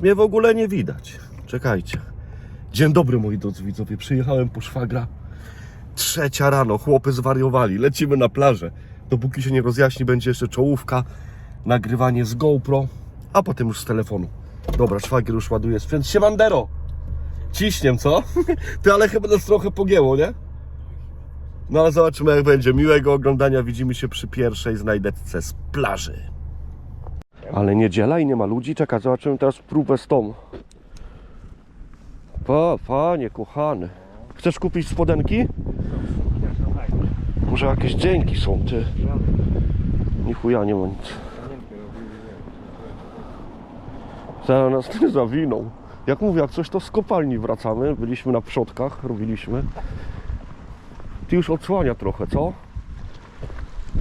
Mnie w ogóle nie widać. Czekajcie. Dzień dobry moi drodzy widzowie. Przyjechałem po szwagra. Trzecia rano, chłopy zwariowali. Lecimy na plażę. Dopóki się nie rozjaśni, będzie jeszcze czołówka, nagrywanie z GoPro, a potem już z telefonu. Dobra, szwagier już ładuje sprzęt. Siemandero! Ciśniem, co? Ty, ale chyba nas trochę pogięło, nie? No ale zobaczymy jak będzie. Miłego oglądania. Widzimy się przy pierwszej znajdetce z plaży. Ale niedziela i nie ma ludzi. Czekaj, zobaczymy teraz próbę z tą. Pa, panie kochany. Chcesz kupić spodenki? Może jakieś dzięki są, ty. Ni chuja nie ma nic. Zaraz nas nie zawinął. Jak mówię, jak coś to z kopalni wracamy. Byliśmy na przodkach, robiliśmy. Ty już odsłania trochę, co?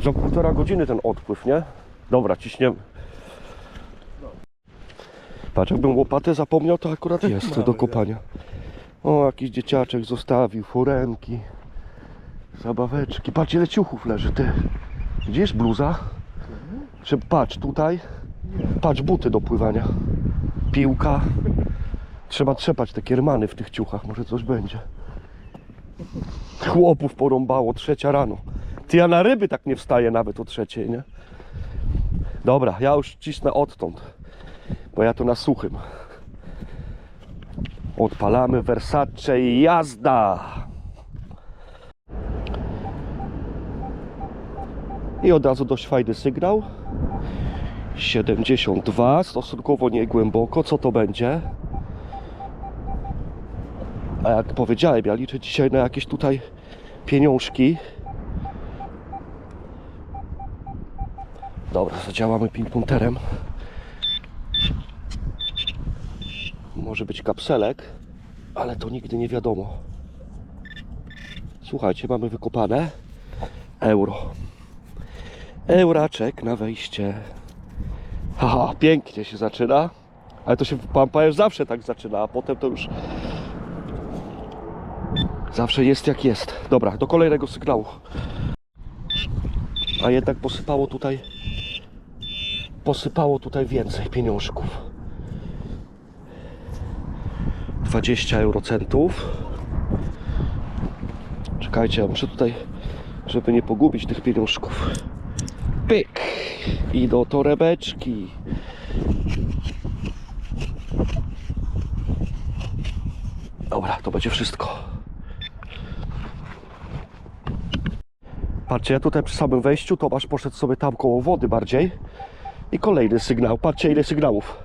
Za półtora godziny ten odpływ, nie? Dobra, ciśniemy. Patrz, jakbym łopatę zapomniał, to akurat jest do kopania. O, jakiś dzieciaczek zostawił, forenki, zabaweczki. Patrz, ile ciuchów leży, ty. Gdzieś bluza? Czy patrz, tutaj. Patrz, buty do pływania. Piłka. Trzeba trzepać te kiermany w tych ciuchach, może coś będzie. Chłopów porąbało, trzecia rano. Ty, ja na ryby tak nie wstaję nawet o trzeciej, nie? Dobra, ja już cisnę odtąd, bo ja to na suchym. Odpalamy Versace i jazda! I od razu dość fajny sygnał. 72, stosunkowo niegłęboko. Co to będzie? A jak powiedziałem, ja liczę dzisiaj na jakieś tutaj pieniążki. Dobra, zadziałamy ping-punterem. Może być kapselek, ale to nigdy nie wiadomo. Słuchajcie, mamy wykopane euro. Euraczek na wejście. Haha, pięknie się zaczyna. Ale to się, pan zawsze tak zaczyna, a potem to już Zawsze jest jak jest. Dobra, do kolejnego sygnału. A jednak posypało tutaj posypało tutaj więcej pieniążków. 20 eurocentów. Czekajcie, ja muszę tutaj, żeby nie pogubić tych pieniążków. Pyk! I do torebeczki. Dobra, to będzie wszystko. Patrzcie, ja tutaj przy samym wejściu, Tomasz poszedł sobie tam koło wody bardziej. I kolejny sygnał. Patrzcie, ile sygnałów.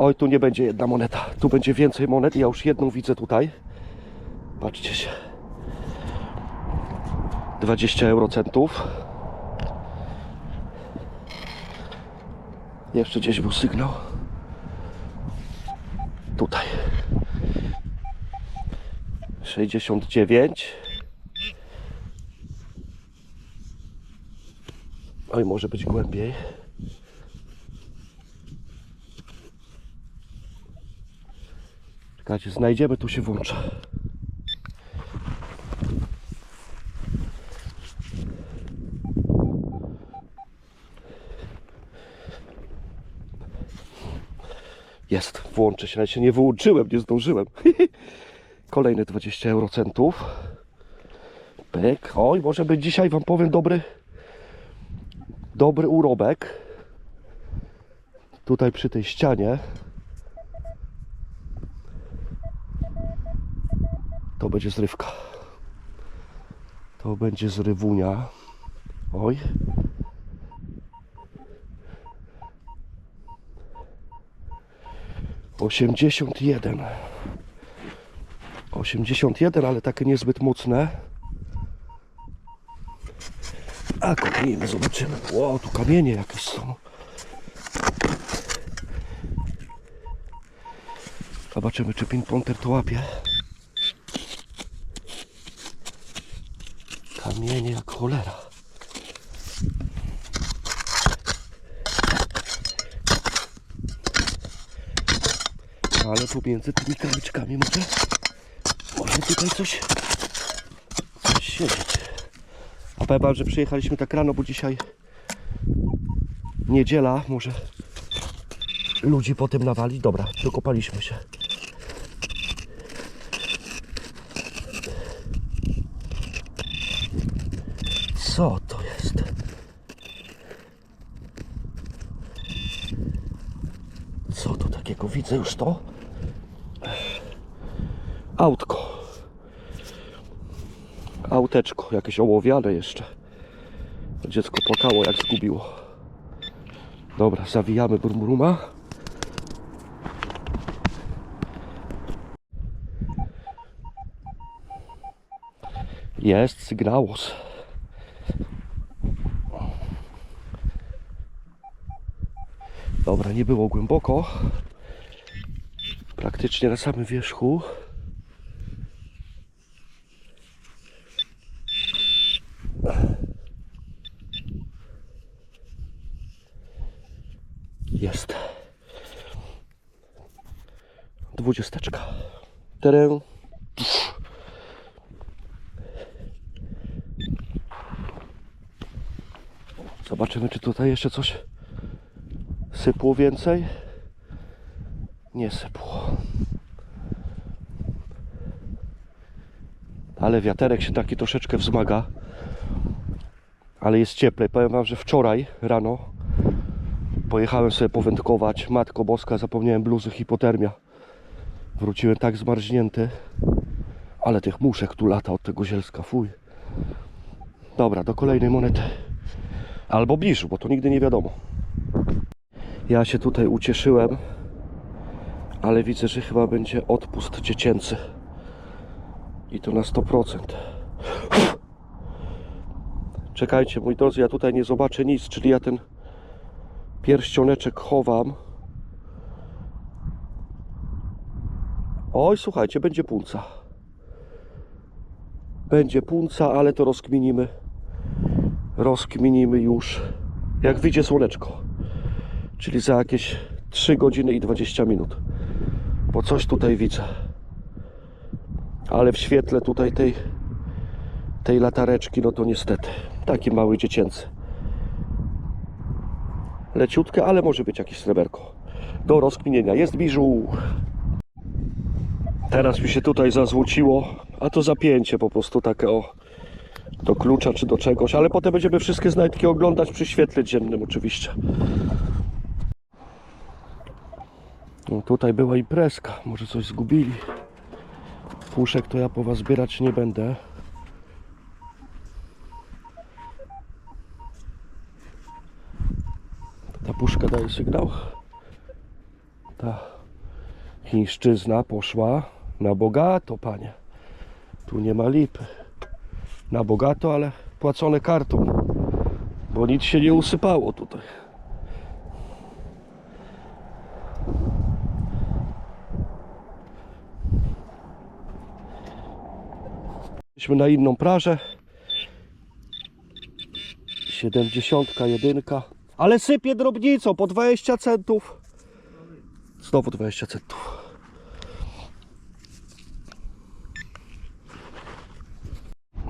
Oj, tu nie będzie jedna moneta. Tu będzie więcej monet. Ja już jedną widzę tutaj. Patrzcie się. 20 eurocentów. Jeszcze gdzieś był sygnał. Tutaj. 69. Oj, może być głębiej. Czekajcie, znajdziemy, tu się włącza. Jest, włączy się, się nie wyłączyłem, nie zdążyłem. Kolejne 20 eurocentów. Pyk. Oj, może być dzisiaj, Wam powiem, dobry dobry urobek. Tutaj przy tej ścianie. To będzie zrywka. To będzie zrywunia. Oj. Osiemdziesiąt jeden. 81, ale takie niezbyt mocne. A kopnijmy, zobaczymy. Ło, tu kamienie jakieś są. Zobaczymy, czy pinponter to łapie. Kamienie jak cholera. Ale pomiędzy tymi kamiczkami może może tutaj coś, coś siedzieć. A powiem wam, że przyjechaliśmy tak rano, bo dzisiaj Niedziela, może ludzi potem nawali. Dobra, dokopaliśmy się. Co to jest? Co to takiego? Widzę już to. Autko. Auteczko, jakieś ołowiane jeszcze. Dziecko płakało jak zgubiło. Dobra, zawijamy burmuruma. Jest sygnałos. Dobra, nie było głęboko. Praktycznie na samym wierzchu. Jest. Dwudziesteczka. Teren. Zobaczymy, czy tutaj jeszcze coś sypło więcej. Nie sypło. Ale wiaterek się taki troszeczkę wzmaga. Ale jest cieplej. Powiem Wam, że wczoraj rano Pojechałem sobie powędkować. Matko Boska, zapomniałem bluzy, hipotermia. Wróciłem tak zmarznięty. Ale tych muszek tu lata od tego zielska, fuj. Dobra, do kolejnej monety. Albo bliżej, bo to nigdy nie wiadomo. Ja się tutaj ucieszyłem, ale widzę, że chyba będzie odpust dziecięcy. I to na 100%. Czekajcie, moi drodzy, ja tutaj nie zobaczę nic, czyli ja ten pierścioneczek chowam. Oj, słuchajcie, będzie punca. Będzie punca, ale to rozkminimy. Rozkminimy już, jak wyjdzie słoneczko. Czyli za jakieś 3 godziny i 20 minut. Bo coś tutaj widzę. Ale w świetle tutaj tej, tej latareczki, no to niestety. Taki mały dziecięcy leciutkie, ale może być jakieś sreberko. Do rozkminienia. Jest biżu. Teraz mi się tutaj zazłociło, a to zapięcie po prostu takie o do klucza czy do czegoś, ale potem będziemy wszystkie znajdki oglądać przy świetle dziennym oczywiście. No tutaj była imprezka, może coś zgubili. Puszek to ja po was zbierać nie będę. Ta puszka daje sygnał. Ta chińszczyzna poszła na bogato, panie. Tu nie ma lipy. Na bogato, ale płacone kartą. Bo nic się nie usypało tutaj. Jesteśmy na inną plażę. 71, ale sypie drobnicą po 20 centów. Znowu 20 centów.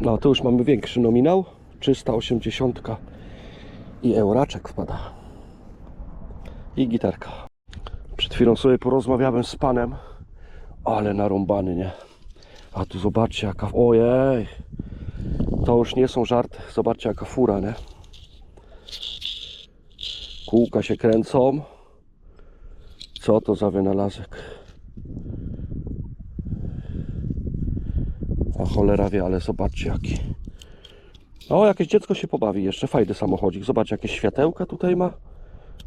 No to już mamy większy nominał. 380 i euraczek wpada. I gitarka. Przed chwilą sobie porozmawiałem z panem, ale narąbany, nie? A tu zobaczcie jaka... Ojej! To już nie są żarty. Zobaczcie jaka fura, nie? Kółka się kręcą. Co to za wynalazek? A cholera wie, ale zobaczcie jaki. O, jakieś dziecko się pobawi jeszcze. Fajny samochodzik. Zobaczcie, jakieś światełka tutaj ma.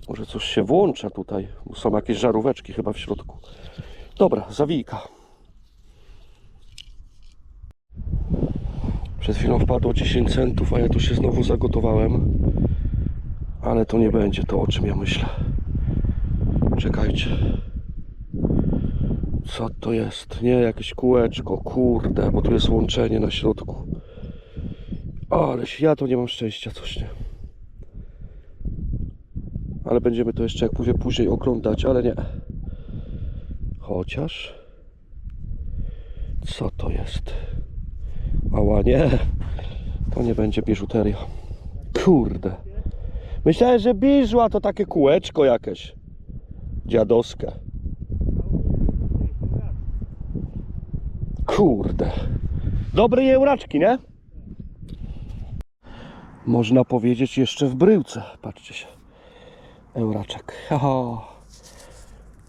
Może coś się włącza tutaj. Są jakieś żaróweczki chyba w środku. Dobra, zawijka. Przed chwilą wpadło 10 centów, a ja tu się znowu zagotowałem. Ale to nie będzie to, o czym ja myślę. Czekajcie. Co to jest? Nie, jakieś kółeczko, kurde, bo tu jest łączenie na środku. Ale ja to nie mam szczęścia, coś nie. Ale będziemy to jeszcze, jak mówię, później oglądać, ale nie. Chociaż... Co to jest? Ała, nie. To nie będzie biżuteria. Kurde. Myślałem, że biżu, a to takie kółeczko jakieś. Dziadowskie. Kurde. Dobre jeuraczki, nie? Można powiedzieć jeszcze w bryłce. Patrzcie się. Euraczek. Haha.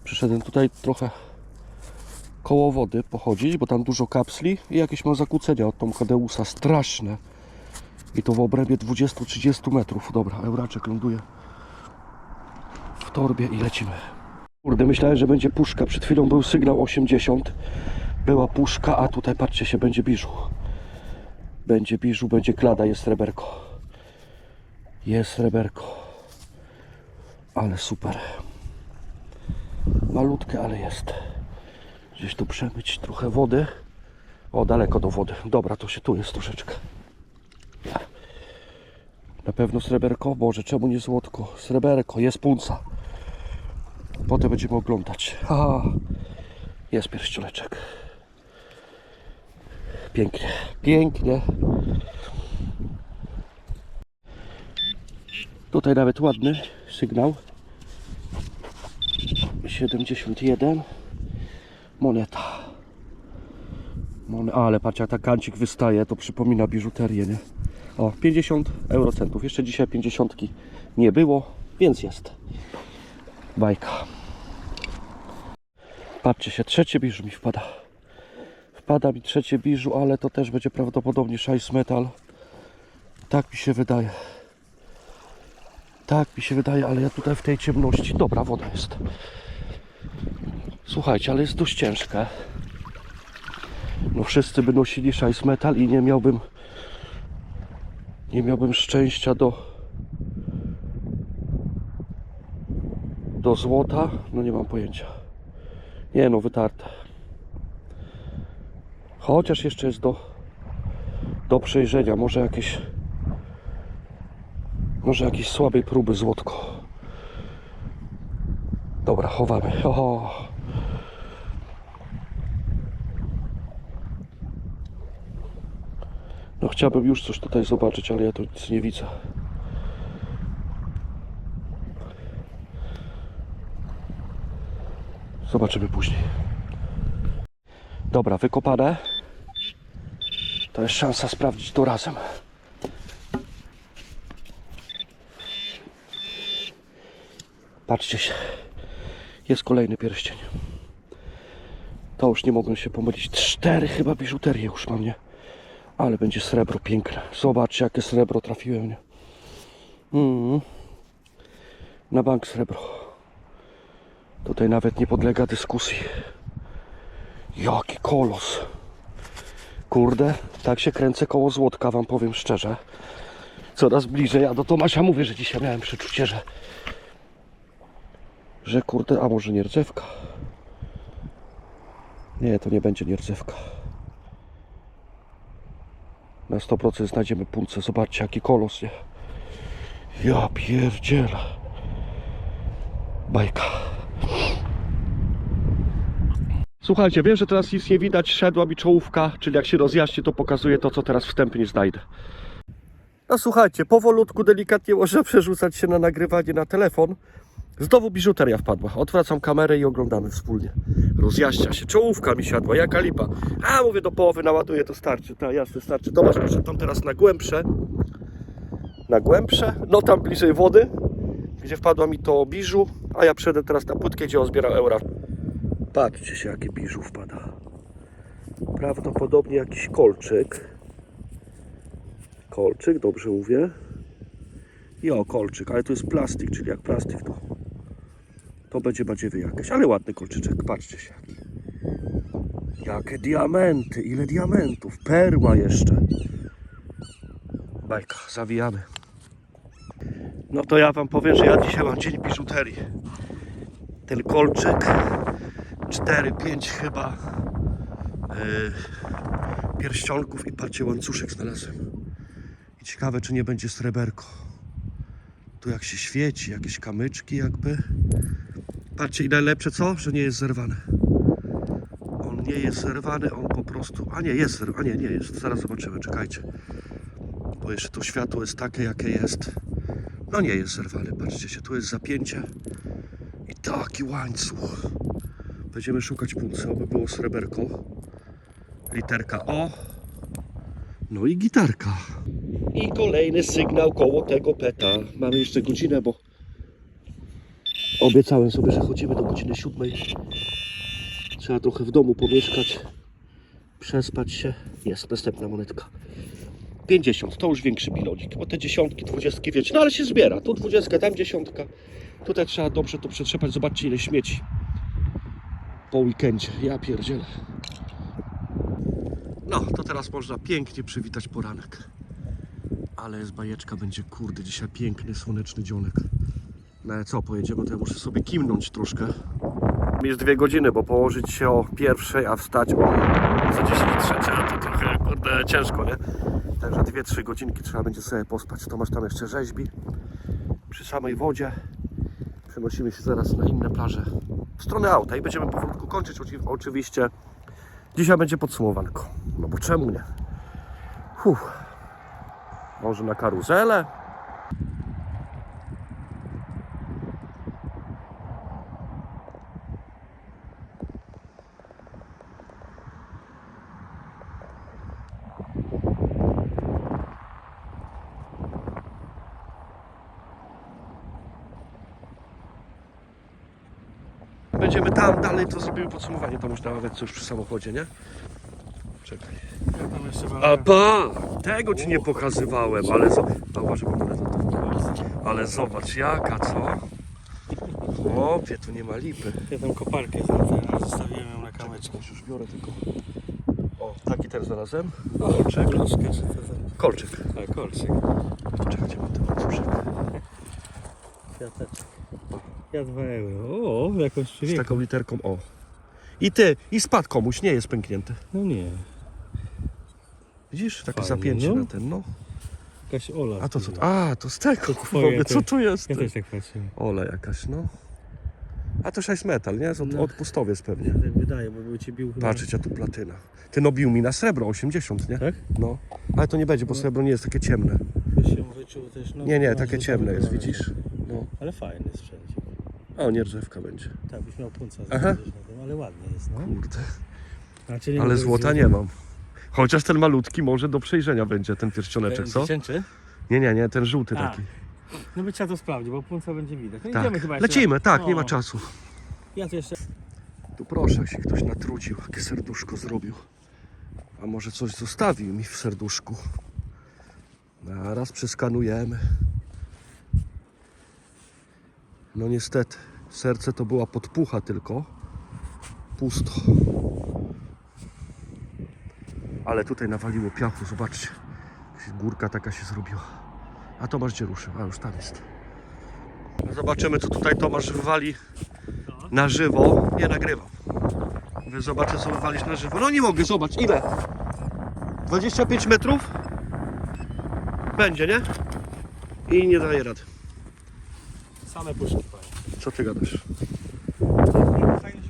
Przyszedłem tutaj trochę koło wody pochodzić, bo tam dużo kapsli i jakieś mam zakłócenia od Tomka Deusa. Straszne. I to w obrębie 20-30 metrów. Dobra, euraczek ląduje w torbie i lecimy. Kurde, myślałem, że będzie puszka. Przed chwilą był sygnał 80. Była puszka, a tutaj patrzcie się, będzie biżu. Będzie biżu, będzie klada, jest sreberko. Jest sreberko. Ale super. Malutkie, ale jest. Gdzieś tu przemyć trochę wody. O, daleko do wody. Dobra, to się tu jest troszeczkę. Na pewno sreberko? Boże, czemu nie złotko? Sreberko, jest punca. Potem będziemy oglądać. Ha, jest pierścioneczek. Pięknie, pięknie. Tutaj nawet ładny sygnał. 71. Moneta. Mon ale patrz jak ta kancik wystaje, to przypomina biżuterię, nie? O, 50 eurocentów. Jeszcze dzisiaj 50 nie było, więc jest. Bajka. Patrzcie się, trzecie biżu mi wpada. Wpada mi trzecie biżu, ale to też będzie prawdopodobnie Shice Metal. Tak mi się wydaje. Tak mi się wydaje, ale ja tutaj w tej ciemności. Dobra, woda jest. Słuchajcie, ale jest dość ciężka. No wszyscy by nosili Shice Metal i nie miałbym nie miałbym szczęścia do do złota, no nie mam pojęcia. Nie no, wytarte. Chociaż jeszcze jest do do przejrzenia, może jakieś może jakieś słabej próby złotko. Dobra, chowamy. O. No chciałbym już coś tutaj zobaczyć, ale ja tu nic nie widzę. Zobaczymy później. Dobra, wykopane. To jest szansa sprawdzić to razem. Patrzcie się. Jest kolejny pierścień. To już nie mogłem się pomylić. Cztery chyba biżuterie już mam, nie? Ale będzie srebro piękne. Zobaczcie, jakie srebro trafiłem, nie? Mm. Na bank srebro. Tutaj nawet nie podlega dyskusji. Jaki kolos. Kurde, tak się kręcę koło złotka, wam powiem szczerze. Coraz bliżej. Ja do Tomasza mówię, że dzisiaj miałem przeczucie, że że kurde, a może nierdzewka? Nie, to nie będzie nierdzewka. Na 100% znajdziemy punce. Zobaczcie, jaki kolos, nie? Ja pierdzielę. Bajka. Słuchajcie, wiem, że teraz nic nie widać, szedła mi czołówka, czyli jak się rozjaśni, to pokazuje to, co teraz wstępnie znajdę. No słuchajcie, powolutku, delikatnie można przerzucać się na nagrywanie na telefon. Znowu biżuteria wpadła. Odwracam kamerę i oglądamy wspólnie. Rozjaśnia się. Czołówka mi siadła, jaka lipa. A, mówię, do połowy naładuję, to starczy. Tak, jasne, starczy. Tomasz poszedł tam teraz na głębsze. Na głębsze. No tam bliżej wody, gdzie wpadła mi to biżu. A ja przejdę teraz na płytkę, gdzie on zbierał eura. Patrzcie się, jakie biżu wpada. Prawdopodobnie jakiś kolczyk. Kolczyk, dobrze mówię. I o, kolczyk, ale to jest plastik, czyli jak plastik to to będzie badziewy jakieś, ale ładny kolczyczek, patrzcie się. Jakie diamenty, ile diamentów, perła jeszcze. Bajka, zawijamy. No to ja wam powiem, że ja dzisiaj mam dzień biżuterii. Ten kolczyk, 4-5 chyba yy, pierścionków i patrzcie, łańcuszek znalazłem. I ciekawe, czy nie będzie sreberko. Tu jak się świeci, jakieś kamyczki jakby. Patrzcie i najlepsze co? Że nie jest zerwany. On nie jest zerwany, on po prostu... A nie, jest zerwany, a nie, nie jest. Zaraz zobaczymy, czekajcie. Bo jeszcze to światło jest takie, jakie jest. No nie jest zerwany, patrzcie się, tu jest zapięcie i taki łańcuch. Będziemy szukać punca, aby było sreberko. Literka O. No i gitarka. I kolejny sygnał koło tego peta. Mamy jeszcze godzinę, bo obiecałem sobie, że chodzimy do godziny siódmej. Trzeba trochę w domu pomieszkać, przespać się. Jest następna monetka. 50, to już większy bilonik, bo te dziesiątki, dwudziestki wiecie, no ale się zbiera, tu dwudziestka, tam dziesiątka. Tutaj trzeba dobrze to przetrzepać, zobaczcie ile śmieci po weekendzie, ja pierdzielę. No, to teraz można pięknie przywitać poranek. Ale jest bajeczka, będzie kurde, dzisiaj piękny, słoneczny dzionek. No ale co, pojedziemy, to ja muszę sobie kimnąć troszkę. Jest dwie godziny, bo położyć się o pierwszej, a wstać o za 10 trzecia, to trochę kurde ciężko, nie? Także dwie, trzy godzinki trzeba będzie sobie pospać. Tomasz tam jeszcze rzeźbi przy samej wodzie. Przenosimy się zaraz na inne plaże w stronę auta i będziemy powolutku kończyć oczywiście. Dzisiaj będzie podsumowanko. No bo czemu nie? Fuh. Może na karuzelę? Będziemy tam dalej, to zrobimy podsumowanie. To już na ławeczce już przy samochodzie, nie? Czekaj. Ja tam jeszcze A pa! Tego ci nie pokazywałem, ale zo... A uważaj, bo będę to- Ale zobacz jaka, co? Chłopie, tu nie ma lipy. Ja tam koparkę zostawiłem ją na kameczkę. Już biorę tylko. O, taki ten znalazłem. Kolczyk. Kolczyk. A, kolczyk. Czekajcie, mam ten. Kwiateczek. Ja 2 euro. O, jakąś Z taką literką O. I ty, i spadł komuś, nie jest pęknięty. No nie. Widzisz? Takie Fajnie, zapięcie no. na ten, no. Jakaś Ola. A to co? wpływa. A, to z tego, To kurwa, twoje, to- co tu jest? Ja ty? też tak patrzyłem. Ole jakaś, no. A to 6 metal, nie? Od, No. odpustowiec pewnie. Tak wydaje, bo był cię bił chyba. Patrzcie, tu platyna. Ty no bił mi na srebro 80, nie? Tak? No. Ale to nie będzie, bo No. srebro nie jest takie ciemne. By się wyczuł też. No, Nie, nie, takie ciemne jest, widzisz? No. Ale fajny sprzęcik. O, nie drzewka będzie. Tak, byś miał punca Aha. na tym, ale ładny jest, no. Kurde. Znaczy, nie Ale złota nie mam. Chociaż ten malutki może do przejrzenia będzie, ten pierścioneczek, co? Dziecięczy? Nie, nie, nie, ten żółty A, taki. No by trzeba to sprawdzić, bo punca będzie widać. No Tak. idziemy chyba jeszcze Lecimy, raz. tak, nie ma czasu. Ja to jeszcze... Tu proszę, jak się ktoś natrudził, jakie serduszko zrobił. A może coś zostawił mi w serduszku. Zaraz przeskanujemy. No niestety, serce to była podpucha tylko. Pusto. Ale tutaj nawaliło piachu, zobaczcie. Górka taka się zrobiła. A Tomasz gdzie ruszył? A już tam jest. Zobaczymy co tutaj Tomasz wywali na żywo. Nie nagrywam. Zobaczę co wywalisz na żywo. No nie mogę, zobacz ile? 25 metrów? Będzie, nie? I nie daje rady. Same puszki fajne. Co ty gadasz? Fajny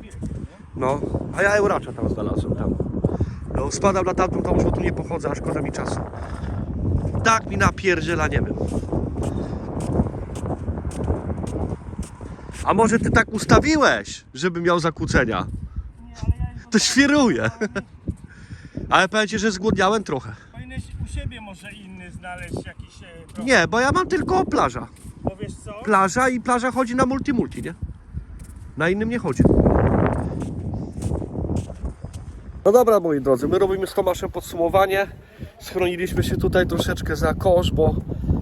No, a ja Euracza tam znalazłem, tam. No, spadam na tamtą tą, bo tu nie pochodzę, a szkoda mi czasu. Tak mi napierdziela, nie wiem. A może ty tak ustawiłeś, żeby miał zakłócenia? To świruje. Ale powiem ci, że zgłodniałem trochę. Powinieneś u siebie może inny znaleźć jakiś... E, problem. Nie, bo ja mam tylko plaża. Plaża i plaża chodzi na multi-multi, nie? Na innym nie chodzi. No dobra, moi drodzy, my robimy z Tomaszem podsumowanie. Schroniliśmy się tutaj troszeczkę za kosz, bo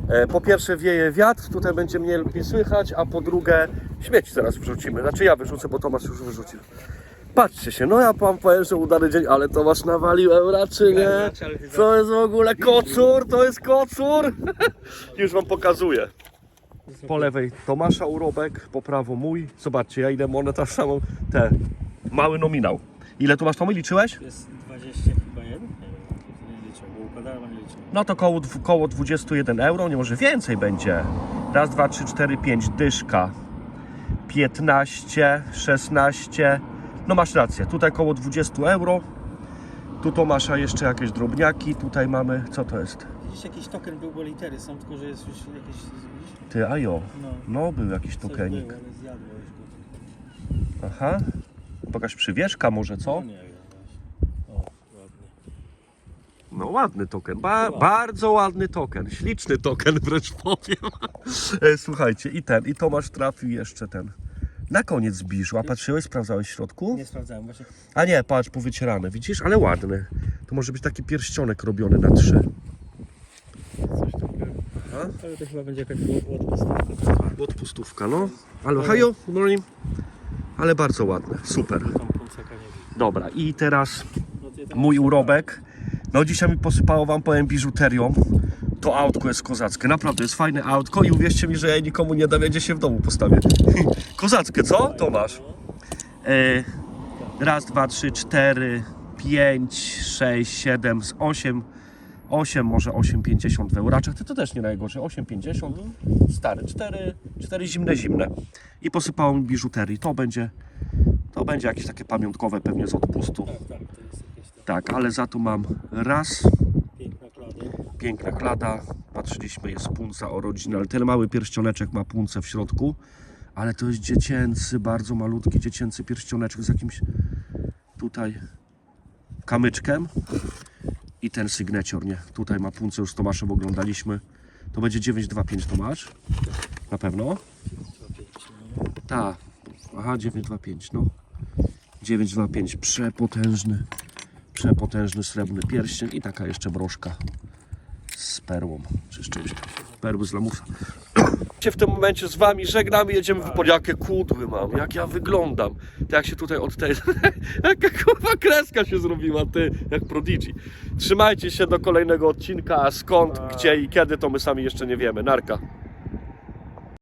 e, po pierwsze wieje wiatr, tutaj będzie mnie lub nie słychać, a po drugie śmieci zaraz wrzucimy. Znaczy ja wyrzucę, bo Tomasz już wyrzucił. Patrzcie się, no ja wam powiem, że udany dzień, ale Tomasz nawalił euraczy, nie? Co jest w ogóle kocur? To jest kocur! Już wam pokazuję. Po lewej Tomasza Urobek, po prawo mój. Zobaczcie, ja ile monet aż samą te. Mały nominał. Ile tu masz Tomy? Liczyłeś? Jest 20 chyba jeden? Nie wiem, nie liczę, bo układałem, nie liczę. No to koło, koło 21 euro, nie może więcej będzie. Raz, dwa, trzy, cztery, pięć, dyszka. 15, 16. No masz rację, tutaj koło 20 euro. Tu Tomasza jeszcze jakieś drobniaki. Tutaj mamy, co to jest? Gdzieś jakiś token był, bo litery są, tylko że jest już jakieś Ty, a jo. No. No, był jakiś Coś tokenik. było, ale go. Aha. Jakaś przywieszka może, co? No nie wiem właśnie. O, ładnie. No ładny token, ba bardzo ładny token, śliczny token wręcz powiem. E, Słuchajcie, i ten, i Tomasz trafił jeszcze ten. Na koniec biżu, a patrzyłeś, sprawdzałeś w środku? Nie sprawdzałem właśnie. A nie, patrz, powycierane, widzisz? Ale ładny. To może być taki pierścionek robiony na trzy. Ale to chyba będzie jakaś odpustówka. Odpustówka, no. Ale hajo, good morning. Ale bardzo ładne, super. Dobra, i teraz No tak mój urobek. No dzisiaj mi posypało wam, powiem, biżuterią. To autko jest kozackie, naprawdę jest fajne autko i uwierzcie mi, że ja nikomu nie dam, ja gdzieś się w domu postawię. Kozackie, co? Tomasz? E, raz, dwa, trzy, cztery, pięć, sześć, siedem, z osiem, osiem, może 8,50 w euraczach, to, to też nie najgorzej, 8,50, stary, cztery, cztery zimne, zimne. I posypało mi biżuterii, to będzie, to będzie jakieś takie pamiątkowe pewnie z odpustu. Tak, tak, to jest jakieś tam. Tak, ale za to mam raz, piękna klada. piękna klada, patrzyliśmy, jest punca original, ten mały pierścioneczek ma puncę w środku, ale to jest dziecięcy, bardzo malutki dziecięcy pierścioneczek z jakimś tutaj kamyczkiem i ten sygnecior, nie, tutaj ma puncę, już z Tomaszem oglądaliśmy, to będzie 925 Tomasz, na pewno, tak, aha 925, no, 925, przepotężny, przepotężny srebrny pierścień i taka jeszcze broszka z perłą, czy z czymś. Perły z lamusa. Się w tym momencie z wami żegnamy, jedziemy w jakie kudły mam, jak ja wyglądam. To jak się tutaj od tej... Jaka kurwa kreska się zrobiła, ty, jak Prodigy. Trzymajcie się do kolejnego odcinka, a skąd, gdzie i kiedy to my sami jeszcze nie wiemy. Narka.